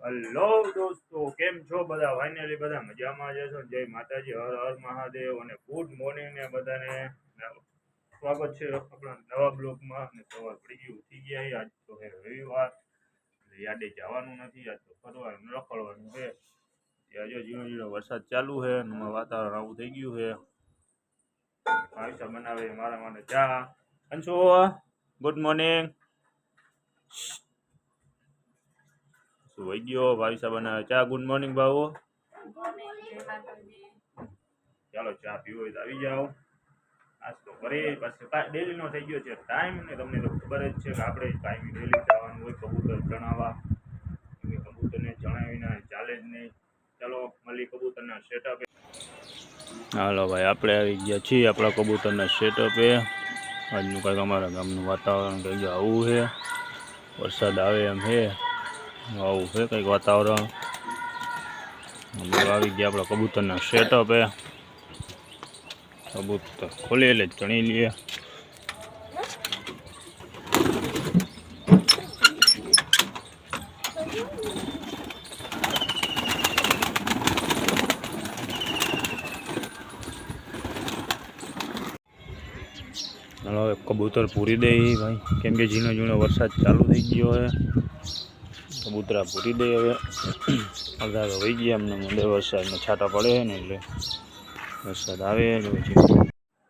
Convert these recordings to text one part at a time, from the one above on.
Hello દોસ્તો, કેમ છો બધા? ફાઇનલી બધા મજામાં જશો જય માતાજી, હર હર મહાદેવ અને ગુડ મોર્નિંગ ને બધાને. સ્વાગત છે આપણા નવા બ્લોગમાં અને સવાર પડી ગઈ, ઉઠી ગયા. આજ તો હે રવિવાર. યાદે જવાનું નથી, આજ તો ફરવાનું રખડવાનું છે. ત્યાં જો ઝીણો ઝીણો વરસાદ ચાલુ છે અને વાતાવરણ આવું થઈ ગયું છે. ભાઈસા બનાવે મારા માટે ચા. અંશુ ગુડ મોર્નિંગ શું વહી ગયો ભાઈસા બનાવે ચા ગુડ મોર્નિંગ ભાવો ચાલો, ચા પીવો તો આવી જાઓ. નાસ્તો કરી, પછી ડેલી નો થઈ ગયો છે ટાઈમ ને તમને તો ખબર જ છે કે આપણે ટાઈમ ડેલી જવાનું હોય, કબૂતર ચણાવવા. કબૂતરને ચણાવીને ચાલે જ નહીં. ચાલો મળી કબૂતરના સેટઅપ હાલો ભાઈ, આપણે આવી ગયા છીએ આપણા કબૂતરના સેટઅપે આજનું કંઈક અમારા ગામનું વાતાવરણ કંઈક આવું છે. વરસાદ આવે એમ છે. આવું છે કંઈક વાતાવરણ. આવી ગયા, આપણા કબૂતરના સેટઅપ એ. કબૂતર ખોલી એટલે ચણી લઈએ હવે કબૂતર પૂરી દે ભાઈ. કેમ કે ઝીણો ઝીણો વરસાદ ચાલુ થઈ ગયો છે. કબૂતરા પૂરી દે હવે. અડધા તો વહી ગયા એમને મંદિર વરસાદને છાંટા પડે છે ને એટલે વરસાદ આવે એટલે પછી.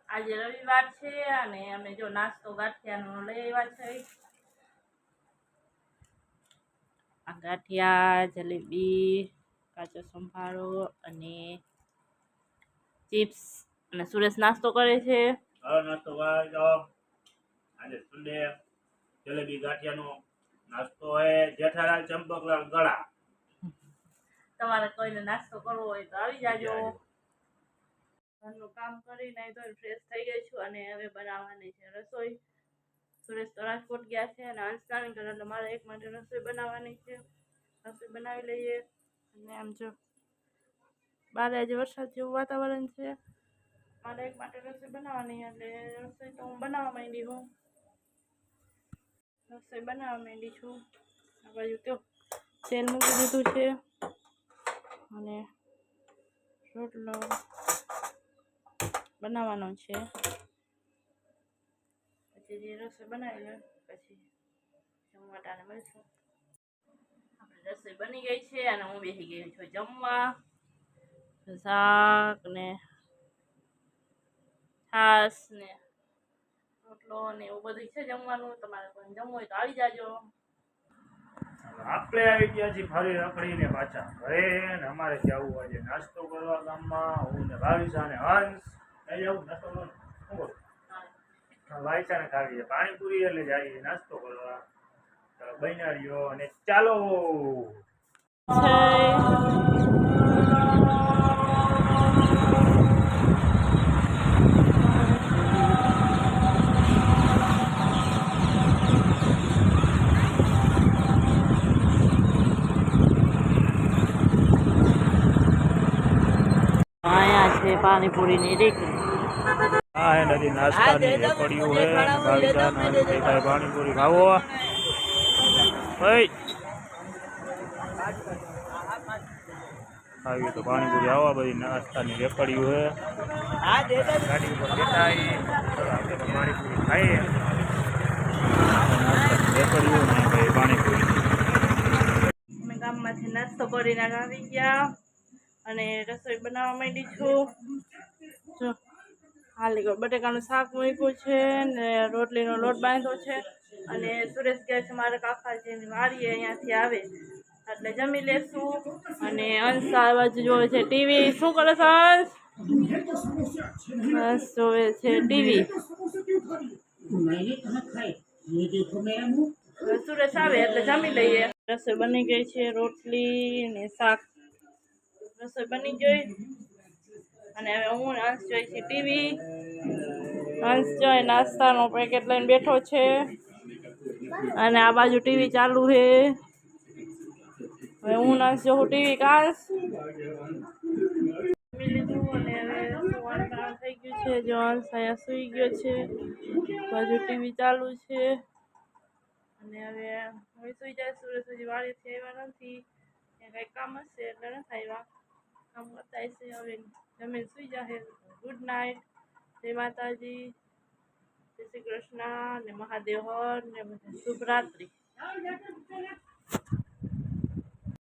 આજે રવિવાર છે અને અમે જો નાસ્તો ગાંઠિયાનો લઈ આવ્યા છે. આ ગાંઠિયા જલેબી કાચો સંભારો અને ચિપ્સ અને સુરેશ નાસ્તો કરે છે. નાસ્તો આજે જલેબી ગાંઠિયાનો નાસ્તો એ જેઠાલાલ ચંપકલાલ ગળા. તમારે કોઈને નાસ્તો કરવો હોય તો આવી જાજો. ઘરનું કામ કરી નાઈ ધોઈને ફ્રેશ થઈ ગઈ છું અને હવે બનાવવાની છે રસોઈ. સુરેશ તો રાજકોટ ગયા છે અને અંશ કરે એટલે મારે એક માટે રસોઈ બનાવવાની છે. રસોઈ બનાવી લઈએ. અને આમ જો બારે આજે વરસાદ જેવું વાતાવરણ છે. મારે એક માટે રસોઈ બનાવવાની એટલે રસોઈ તો હું બનાવવા માંડી હું. રસોઈ બનાવવા માંડી છું. આ બાજુ તો તેલ મૂકી દીધું છે. અને રોટલો બનાવવાનો છે. પછી જે રસોઈ બનાવી લે પછી જમવા ટાણે મળશું. આપણે રસોઈ બની ગઈ છે અને હું બેસી ગઈ છું જમવા. શાક ને છાસ ને રોટલો ને એવું બધું છે જમવાનું તમારે પણ જમવું હોય તો આવી જાજો. આપણે આવી ગયા છીએ ફરી રખડીને પાછા ઘરે ને અમારે જવું આજે નાસ્તો કરવા ગામમાં હું ને ભાવિસા ને હંસ. એ જવું નાસ્તો કરવા શું બોલ? ભાઈસા ને ખાવી છે. પાણીપુરી એટલે જઈએ નાસ્તો કરવા. બન્યા રહ્યો અને ચાલો અહીંયા છે પાણીપુરીની રેકડી હા એ નદી નાસ્તાની રેકડીયું હે પાણીપુરી ખાવો. ભાઈ તો પાણીપુરી આવો બધી નાસ્તાની રેકડીયું હે ગાડી ઉપર બેઠા છીએ. ચલો આપણે તો પાણીપુરી ખાઈએ. રેકડીયું ને ભાઈ પાણીપુરી. ગામમાંથી નાસ્તો કરીને આવી ગયા. અને રસોઈ બનાવવા માંડી છું. જો, હાલી બટેકાનું શાક મૂક્યું છે ને રોટલીનો લોટ બાંધ્યો છે. અને સુરેશ કહે છે, મારે કાકાજીની વાડીએ અહીંયાથી આવે. એટલે જમી લેશું. અને અંશ આ જોવે છે ટીવી. શું કરે છે, અંશ? અંશ જોવે છે ટીવી. સુરેશ આવે, એટલે જમી લઈએ. રસોઈ બની ગઈ છે, રોટલી ને શાક રસોઈ બની જોઈ અને હવે હું અંશ જોઈ છે ટીવી અંશ જોઈ નાસ્તાનો પેકેટ લઈને બેઠો છે. અને આ બાજુ ટીવી ચાલુ છે. હવે હું ને જોઉં ટીવી ટાણું થઈ ગયું છે. જો અહીંયા સૂઈ ગયો છે. બાજુ ટીવી ચાલુ છે. અને હવે હવે સૂઈ જાય. સુરત હજી વાળીથી આવ્યા નથી. કંઈ કામ હશે એટલે નથી આવ્યા. કામ કરતા હશે. હવે જમીન સુઈ જશે ગુડ નાઇટ જય માતાજી. જય શ્રી કૃષ્ણ ને મહાદેવ ને બધા શુભ રાત્રિ